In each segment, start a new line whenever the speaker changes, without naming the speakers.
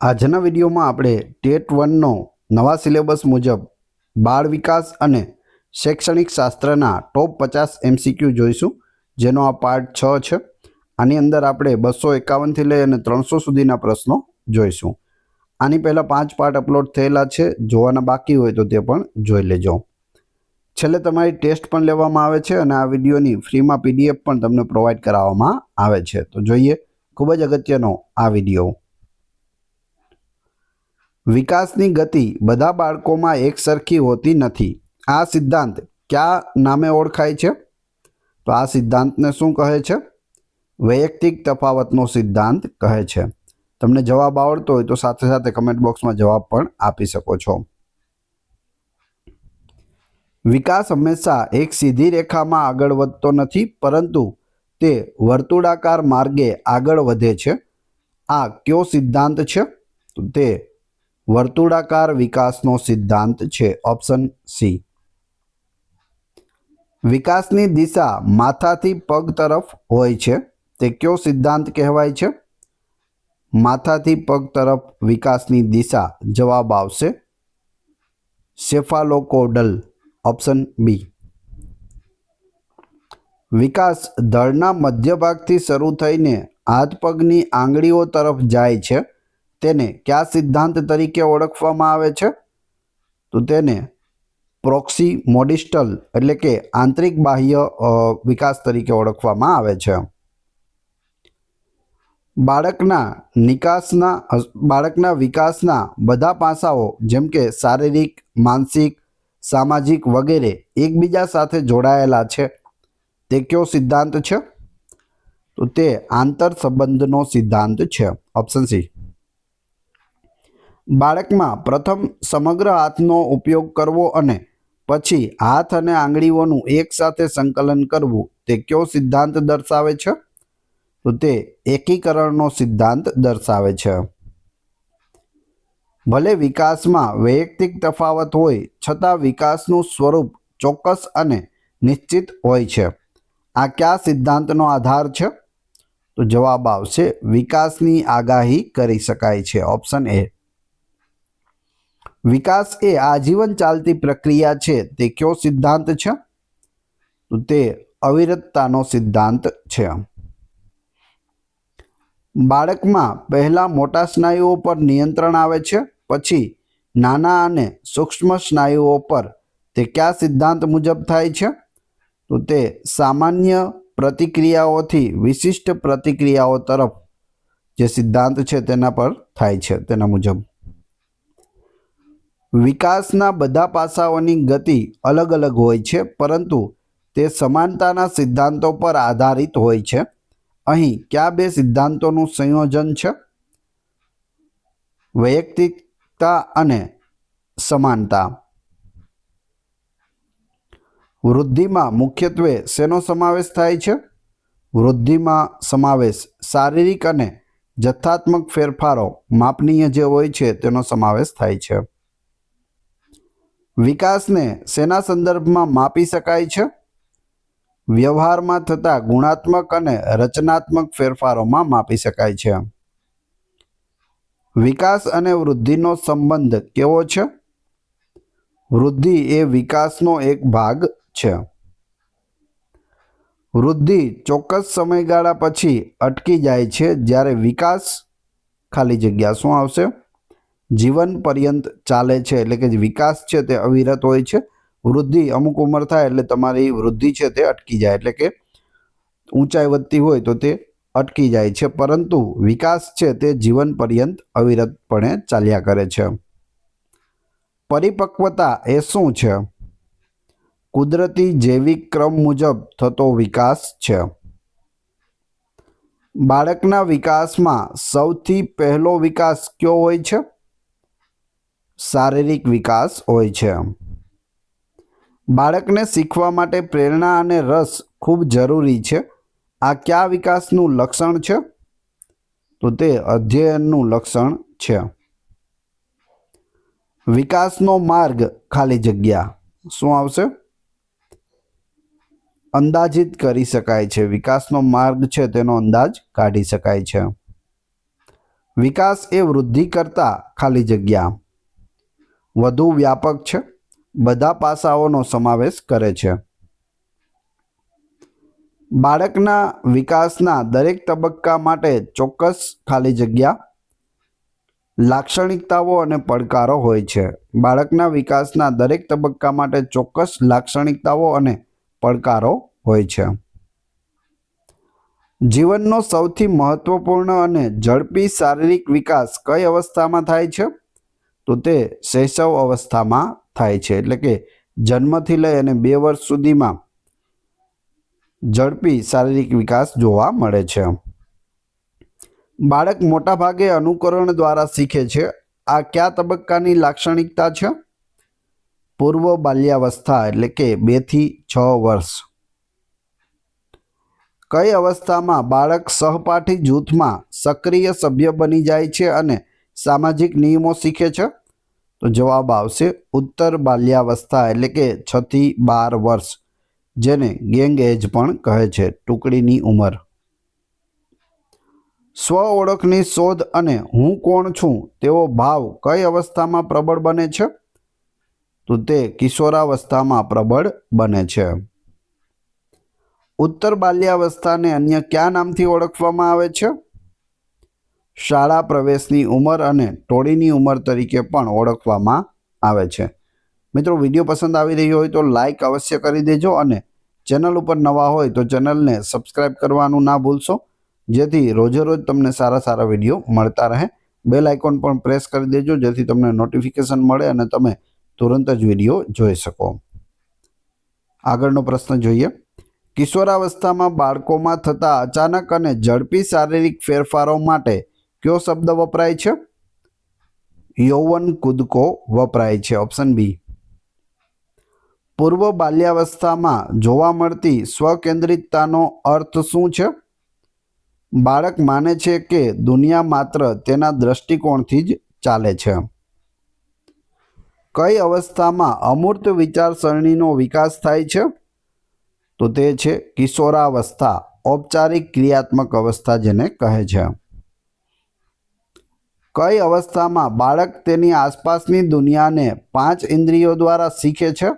આજના વિડીયોમાં આપણે ટેટ વનનો નવા સિલેબસ મુજબ બાળ વિકાસ અને શૈક્ષણિક શાસ્ત્રના ટોપ પચાસ એમસીક્યુ જોઈશું, જેનો આ પાર્ટ છ છે. આની અંદર આપણે બસો એકાવનથી લઈ અને ત્રણસો સુધીના પ્રશ્નો જોઈશું. આની પહેલાં પાંચ પાર્ટ અપલોડ થયેલા છે, જોવાના બાકી હોય તો તે પણ જોઈ લેજો. છેલ્લે તમારી ટેસ્ટ પણ લેવામાં આવે છે અને આ વિડીયોની ફ્રીમાં પીડીએફ પણ તમને પ્રોવાઈડ કરાવવામાં આવે છે. તો જોઈએ, ખૂબ જ અગત્યનો આ વીડિયો. વિકાસની ગતિ બધા બાળકોમાં એક સરખી હોતી નથી. આ સિદ્ધાંત કયા નામે ઓળખાય છે? તો આ સિદ્ધાંતને શું કહે છે? વૈયક્તિક તફાવતનો સિદ્ધાંત કહે છે. તમને જવાબ આવડતો હોય તો સાથે સાથે કમેન્ટ બોક્સમાં જવાબ પણ આપી શકો છો. વિકાસ હંમેશા એક સીધી રેખામાં આગળ વધતો નથી, પરંતુ તે વર્તુળાકાર માર્ગે આગળ વધે છે. આ કયો સિદ્ધાંત છે? તે વર્તુળાકાર વિકાસનો સિદ્ધાંત છે ઓપ્શન સી. વિકાસની દિશા માથાથી પગ તરફ હોય છે. તે કયો સિદ્ધાંત કહેવાય છે? માથાથી પગ તરફ વિકાસની દિશા જવાબ આવશે સેફાલોકોડલ, ઓપ્શન બી. વિકાસ ધડના મધ્ય ભાગથી શરૂ થઈને હાથ પગની આંગળીઓ તરફ જાય છે. તેને કયા સિદ્ધાંત તરીકે ઓળખવામાં આવે છે? તો તેને પ્રોક્સી મોડિસ્ટલ એટલે કે આંતરિક બાહ્ય વિકાસ તરીકે ઓળખવામાં આવે છે. બાળકના નિકાસના બાળકના વિકાસના બધા પાસાઓ જેમ કે શારીરિક, માનસિક, સામાજિક વગેરે એકબીજા સાથે જોડાયેલા છે. તે કયો સિદ્ધાંત છે? તો તે આંતર સંબંધનો સિદ્ધાંત છે. Option C. બાળકમાં પ્રથમ સમગ્ર હાથનો ઉપયોગ કરવો અને પછી હાથ અને આંગળીઓનું એકસાથે સંકલન કરવું, તે કયો સિદ્ધાંત દર્શાવે છે? તો તે એકીકરણનો સિદ્ધાંત દર્શાવે છે. ભલે વિકાસમાં વૈયક્તિક તફાવત હોય, છતાં વિકાસનું સ્વરૂપ ચોક્કસ અને નિશ્ચિત હોય છે. આ કયા સિદ્ધાંતનો આધાર છે? તો જવાબ આવશે, વિકાસની આગાહી કરી શકાય છે, ઓપ્શન એ. વિકાસ એ આજીવન ચાલતી પ્રક્રિયા છે. તે કયો સિદ્ધાંત છે? તો તે અવિરતતાનો સિદ્ધાંત છે. બાળકમાં પહેલા મોટા સ્નાયુઓ પર નિયંત્રણ આવે છે, પછી નાના અને સૂક્ષ્મ સ્નાયુઓ પર. તે કયા સિદ્ધાંત મુજબ થાય છે? તો તે સામાન્ય પ્રતિક્રિયાઓથી વિશિષ્ટ પ્રતિક્રિયાઓ તરફ જે સિદ્ધાંત છે તેના પર થાય છે, તેના મુજબ. વિકાસના બધા પાસાઓની ગતિ અલગ અલગ હોય છે, પરંતુ તે સમાનતાના સિદ્ધાંતો પર આધારિત હોય છે. અહીં કયા બે સિદ્ધાંતોનું સંયોજન છે? વૈયક્તિકતા અને સમાનતા. વૃદ્ધિમાં મુખ્યત્વે શેનો સમાવેશ થાય છે? વૃદ્ધિમાં સમાવેશ શારીરિક અને જથ્થાત્મક ફેરફારો માપનીય જે હોય છે, તેનો સમાવેશ થાય છે. વિકાસને શેના સંદર્ભમાં માપી શકાય છે? વ્યવહારમાં થતા ગુણાત્મક અને રચનાત્મક ફેરફારોમાં માપી શકાય છે. વિકાસ અને વૃદ્ધિનો સંબંધ કેવો છે? વૃદ્ધિ એ વિકાસનો એક ભાગ છે. વૃદ્ધિ ચોક્કસ સમયગાળા પછી અટકી જાય છે જ્યારે વિકાસ ખાલી જગ્યા શું આવશે? જીવન પર્યંત ચાલે છે, એટલે કે વિકાસ છે તે અવિરત હોય છે. વૃદ્ધિ અમુક ઉંમર થાય એટલે તમારી વૃદ્ધિ છે તે અટકી જાય, એટલે કે ઊંચાઈ વધતી હોય તો તે અટકી જાય છે. પરંતુ વિકાસ છે તે જીવન પર્યંત અવિરતપણે ચાલ્યા કરે છે. પરિપક્વતા એ શું છે? કુદરતી જૈવિક ક્રમ મુજબ થતો વિકાસ છે. બાળકના વિકાસમાં સૌથી પહેલો વિકાસ કયો હોય છે? શારીરિક વિકાસ હોય છે. બાળકને શીખવા માટે પ્રેરણા અને રસ ખૂબ જરૂરી છે. આ કયા વિકાસનું લક્ષણ છે? તો તે અધ્યયનનું લક્ષણ છે. વિકાસનો માર્ગ ખાલી જગ્યા. શું આવશે? અંદાજિત કરી શકાય છે. વિકાસનો માર્ગ છે તેનો અંદાજ કાઢી શકાય છે. વિકાસ એ વૃદ્ધિ કરતા ખાલી જગ્યા. વધુ વ્યાપક છે. બધા પાસાઓનો સમાવેશ કરે છે. બાળકના વિકાસના દરેક તબક્કા માટે ચોક્કસ ખાલી જગ્યા, લાક્ષણિકતાઓ અને પડકારો હોય છે. બાળકના વિકાસના દરેક તબક્કા માટે ચોક્કસ લાક્ષણિકતાઓ અને પડકારો હોય છે. જીવનનો સૌથી મહત્વપૂર્ણ અને ઝડપી શારીરિક વિકાસ કઈ અવસ્થામાં થાય છે? તો તે શૈશવ અવસ્થામાં થાય છે. એટલે કે જન્મથી લઈ અને બે વર્ષ સુધીમાં ઝડપી શારીરિક વિકાસ જોવા મળે છે. બાળક મોટાભાગે અનુકરણ દ્વારા શીખે છે. આ કયા તબક્કાની લાક્ષણિકતા છે? પૂર્વ બાલ્યાવસ્થા એટલે કે બેથી છ વર્ષ. કઈ અવસ્થામાં બાળક સહપાઠી જૂથમાં સક્રિય સભ્ય બની જાય છે અને સામાજિક નિયમો શીખે છે? તો જવાબ આવશે ઉત્તર બાલ્યાવસ્થા એટલે કે છ થી બાર વર્ષ, જેને ગેંગ એજ પણ કહે છે, ટુકડીની ઉંમર. સ્વ ઓળખની શોધ અને હું કોણ છું, તેવો ભાવ કઈ અવસ્થામાં પ્રબળ બને છે? તો તે કિશોરાવસ્થામાં પ્રબળ બને છે. ઉત્તર બાલ્યાવસ્થાને અન્ય કયા નામથી ઓળખવામાં આવે છે? શાળા પ્રવેશની ઉંમર અને ટોળીની ઉંમર તરીકે પણ ઓળખવામાં આવે છે. મિત્રો, વીડિયો પસંદ આવી રહ્યો હોય તો લાઈક અવશ્ય કરી દેજો અને ચેનલ ઉપર નવા હોય તો ચેનલને સબસ્ક્રાઈબ કરવાનું ના ભૂલશો. જેથી રોજેરોજ તમને સારા સારા વીડિયો મળતા રહે. બેલ આઇકોન પણ પ્રેસ કરી દેજો, જેથી તમને નોટિફિકેશન મળે અને તમે તુરંત જ વીડિયો જોઈ શકો. આગળનો પ્રશ્ન જોઈએ. કિશોરાવસ્થામાં બાળકોમાં થતા અચાનક અને ઝડપી શારીરિક ફેરફારો માટે કયો શબ્દ વપરાય છે? યૌવન કૂદકો વપરાય છે, ઓપ્શન બી. પૂર્વ બાલ્યાવસ્થામાં જોવા મળતી સ્વકેન્દ્રિતતાનો અર્થ શું છે? બાળક માને છે કે દુનિયા માત્ર તેના દ્રષ્ટિકોણથી જ ચાલે છે. કઈ અવસ્થામાં અમૂર્ત વિચારસરણીનો વિકાસ થાય છે? તો તે છે કિશોરાવસ્થા, ઔપચારિક ક્રિયાત્મક અવસ્થા જેને કહે છે. કઈ અવસ્થામાં બાળક તેની આસપાસની દુનિયાને પાંચ ઇન્દ્રિયો દ્વારા શીખે છે?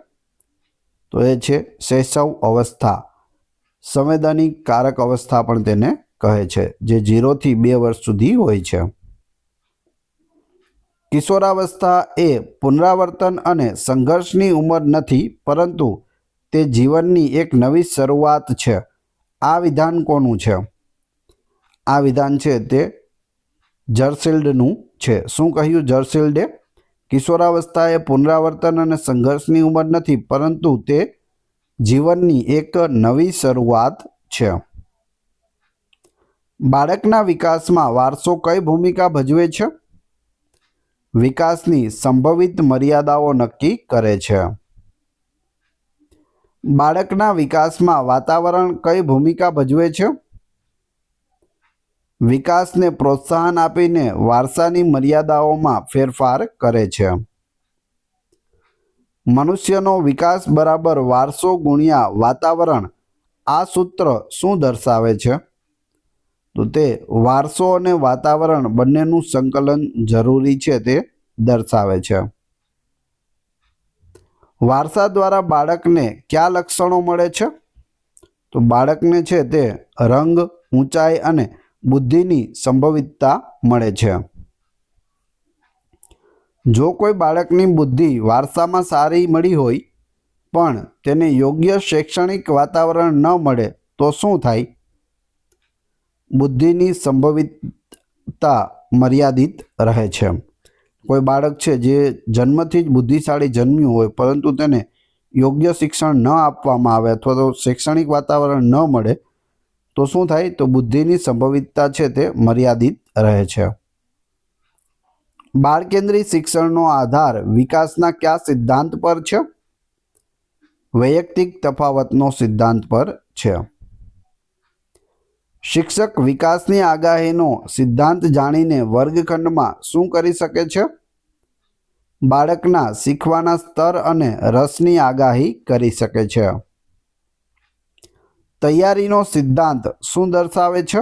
તો એ છે શૈશવ અવસ્થા. સંવેદનિક કારક અવસ્થા પણ તેને કહે છે, જે ઝીરોથી બે વર્ષ સુધી હોય છે. કિશોરાવસ્થા એ પુનરાવર્તન અને સંઘર્ષની ઉંમર નથી, પરંતુ તે જીવનની એક નવી શરૂઆત છે. આ વિધાન કોનું છે? આ વિધાન છે તે જર્સિલ્ડનું છે. શું કહ્યું? જર્સિલ્ડે કિશોરાવસ્થા એ પુનરાવર્તન અને સંઘર્ષની ઉંમર નથી, પરંતુ તે જીવનની એક નવી શરૂઆત છે. બાળકના વિકાસમાં વારસો કઈ ભૂમિકા ભજવે છે? વિકાસની સંભવિત મર્યાદાઓ નક્કી કરે છે. બાળકના વિકાસમાં વાતાવરણ કઈ ભૂમિકા ભજવે છે? વિકાસને પ્રોત્સાહન આપીને વારસાની મર્યાદાઓમાં ફેરફાર કરે છે. મનુષ્યનો વિકાસ બરાબર વારસો ગુણ્યા વાતાવરણ આ સૂત્ર શું દર્શાવે છે? તો તે વારસો અને વાતાવરણ બંનેનું સંકલન જરૂરી છે તે દર્શાવે છે. વારસા દ્વારા બાળકને કયા લક્ષણો મળે છે? તો બાળકને છે તે રંગ, ઊંચાઈ અને બુદ્ધિની સંભવિતતા મળે છે. જો કોઈ બાળકની બુદ્ધિ વારસામાં સારી મળી હોય, પણ તેને યોગ્ય શૈક્ષણિક વાતાવરણ ન મળે, તો શું થાય? બુદ્ધિની સંભવિતતા મર્યાદિત રહે છે. કોઈ બાળક છે જે જન્મથી જ બુદ્ધિશાળી જન્મ્યું હોય, પરંતુ તેને યોગ્ય શિક્ષણ ન આપવામાં આવે અથવા તો શૈક્ષણિક વાતાવરણ ન મળે તો શું થાય? તો બુદ્ધિની સંભવિતતા છે તે મર્યાદિત રહે છે. બાળકેન્દ્રી શિક્ષણનો આધાર વિકાસના કયા સિદ્ધાંત પર છે? વૈયક્તિક તફાવતનો સિદ્ધાંત પર છે. શિક્ષક વિકાસની આગાહીનો સિદ્ધાંત જાણીને વર્ગખંડમાં શું કરી શકે છે? બાળકના શીખવાના સ્તર અને રસની આગાહી કરી શકે છે. તૈયારીનો સિદ્ધાંત શું દર્શાવે છે?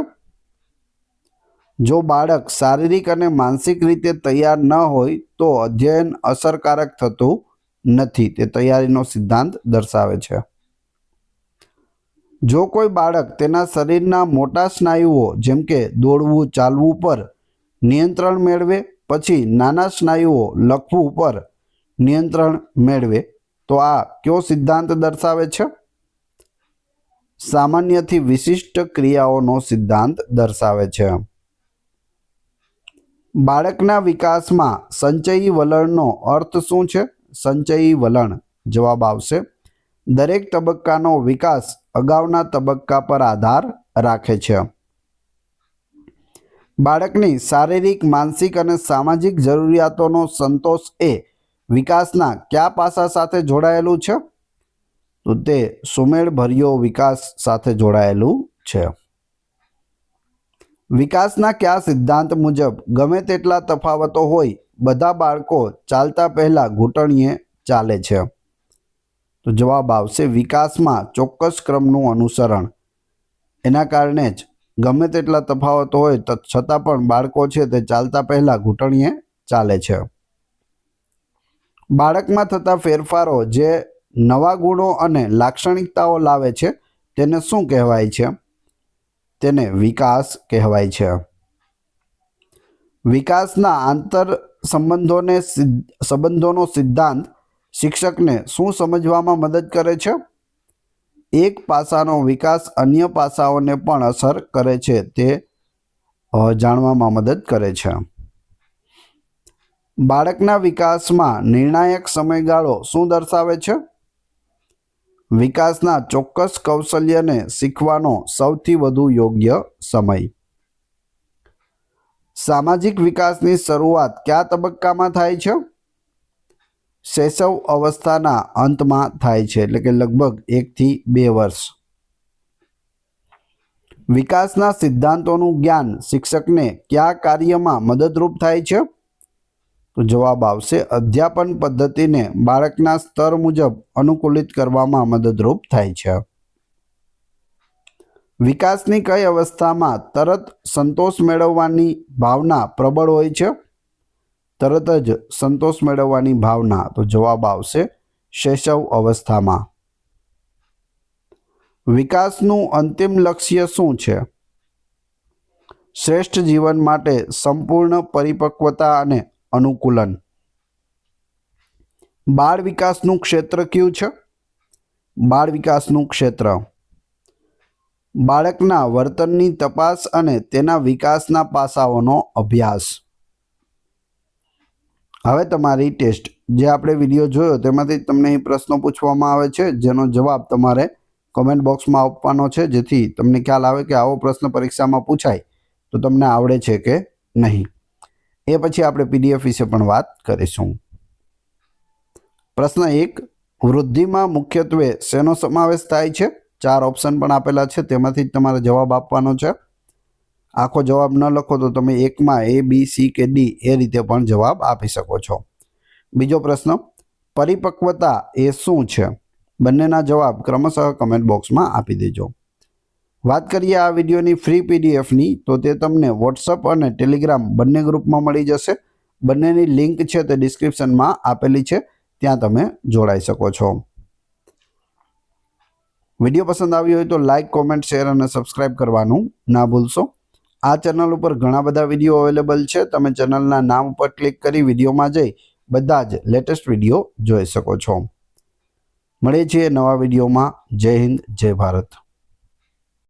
જો બાળક શારીરિક અને માનસિક રીતે તૈયાર ન હોય તો અધ્યયન અસરકારક થતું નથી. તે તૈયારીનો સિદ્ધાંત દર્શાવે છે. જો કોઈ બાળક તેના શરીરના મોટા સ્નાયુઓ જેમ કે દોડવું, ચાલવું પર નિયંત્રણ મેળવે, પછી નાના સ્નાયુઓ લખવું પર નિયંત્રણ મેળવે, તો આ કયો સિદ્ધાંત દર્શાવે છે? સામાન્યથી વિશિષ્ટ ક્રિયાઓનો સિદ્ધાંત દર્શાવે છે. બાળકના વિકાસમાં સંચયી વલણનો અર્થ શું છે? સંચયી વલણ જવાબ આવશે. દરેક તબક્કાનો વિકાસ અગાઉના તબક્કા પર આધાર રાખે છે. બાળકની શારીરિક, માનસિક અને સામાજિક જરૂરિયાતોનો સંતોષ એ વિકાસના કયા પાસા સાથે જોડાયેલું છે? તો તે સુમેળભર્યો વિકાસ સાથે જોડાયેલું છે. વિકાસના કયા સિદ્ધાંત મુજબ ગમે તેટલા તફાવતો હોય, બધા બાળકો ચાલતા પહેલા ઘૂંટણીએ ચાલે છે. તો જવાબ આવશે વિકાસમાં ચોક્કસ ક્રમનું અનુસરણ. એના કારણે જ ગમે તેટલા તફાવતો હોય, તો છતાં પણ બાળકો છે તે ચાલતા પહેલા ઘૂંટણીએ ચાલે છે. બાળકમાં થતા ફેરફારો જે નવા ગુણો અને લાક્ષણિકતાઓ લાવે છે, તેને શું કહેવાય છે? તેને વિકાસ કહેવાય છે. વિકાસના આંતર સંબંધોને સંબંધોનો સિદ્ધાંત શિક્ષકને શું સમજવામાં મદદ કરે છે? એક પાસાનો વિકાસ અન્ય પાસાઓને પણ અસર કરે છે, તે જાણવામાં મદદ કરે છે. બાળકના વિકાસમાં નિર્ણાયક સમયગાળો શું દર્શાવે છે? વિકાસના ચોક્કસ કૌશલ્યને શીખવાનો સૌથી વધુ યોગ્ય સમય. સામાજિક વિકાસની શરૂઆત કયા તબક્કામાં થાય છે? શૈશવ અવસ્થાના અંતમાં થાય છે, એટલે કે લગભગ એકથી બે વર્ષ. વિકાસના સિદ્ધાંતોનું જ્ઞાન શિક્ષકને કયા કાર્યમાં મદદરૂપ થાય છે? તો જવાબ આવશે, અધ્યાપન પદ્ધતિને બાળકના સ્તર મુજબ અનુકૂલિત કરવામાં મદદરૂપ થાય છે. વિકાસની કઈ અવસ્થામાં તરત સંતોષ મેળવવાની ભાવના પ્રબળ હોય છે? તરત જ સંતોષ મેળવવાની ભાવના, તો જવાબ આવશે શૈશવ અવસ્થામાં. વિકાસનું અંતિમ લક્ષ્ય શું છે? શ્રેષ્ઠ જીવન માટે સંપૂર્ણ પરિપક્વતા અને અનુકૂલન. બાળ વિકાસનું ક્ષેત્ર કયું છે? બાળ વિકાસનું ક્ષેત્ર. બાળકના વર્તનની તપાસ અને તેના વિકાસના પાસાઓનો અભ્યાસ. હવે તમારી ટેસ્ટ. જે આપણે વીડિયો જોયો, તેમાંથી તમને એ પ્રશ્નો પૂછવામાં આવે છે, જેનો જવાબ તમારે કોમેન્ટ બોક્સમાં આપવાનો છે, જેથી તમને ખ્યાલ આવે કે આવો પ્રશ્ન પરીક્ષામાં પૂછાય, તો તમને આવડે છે કે નહીં. એ પછી આપણે પીડીએફ વિશે પણ વાત કરીશું. પ્રશ્ન એક, વૃદ્ધિમાં મુખ્યત્વે શેનો સમાવેશ થાય છે? ચાર ઓપ્શન પણ આપેલા છે, તેમાંથી જ તમારે જવાબ આપવાનો છે. આખો જવાબ ન લખો તો તમે એકમાં એ બી સી કે ડી એ રીતે પણ જવાબ આપી શકો છો. બીજો પ્રશ્ન, પરિપક્વતા એ શું છે? બંનેના જવાબ ક્રમશઃ કમેન્ટ બોક્સમાં આપી દેજો. વાત કરીએ આ વિડીયોની ફ્રી પીડીએફની, તો તે તમને વોટ્સઅપ અને ટેલિગ્રામ બંને ગ્રુપમાં મળી જશે. બંનેની લિંક છે તે ડિસ્ક્રિપ્શનમાં આપેલી છે, ત્યાં તમે જોડાઈ શકો છો. વીડિયો પસંદ આવ્યો હોય તો લાઇક કોમેન્ટ, શેર અને સબસ્ક્રાઇબ કરવાનું ના ભૂલશો. આ ચેનલ ઉપર ઘણા બધા વીડિયો અવેલેબલ છે, તમે ચેનલના નામ ઉપર ક્લિક કરી વિડીયોમાં જઈ બધા જ લેટેસ્ટ વીડિયો જોઈ શકો છો. મળીએ છીએ નવા વિડીયોમાં. જય હિન્દ, જય ભારત.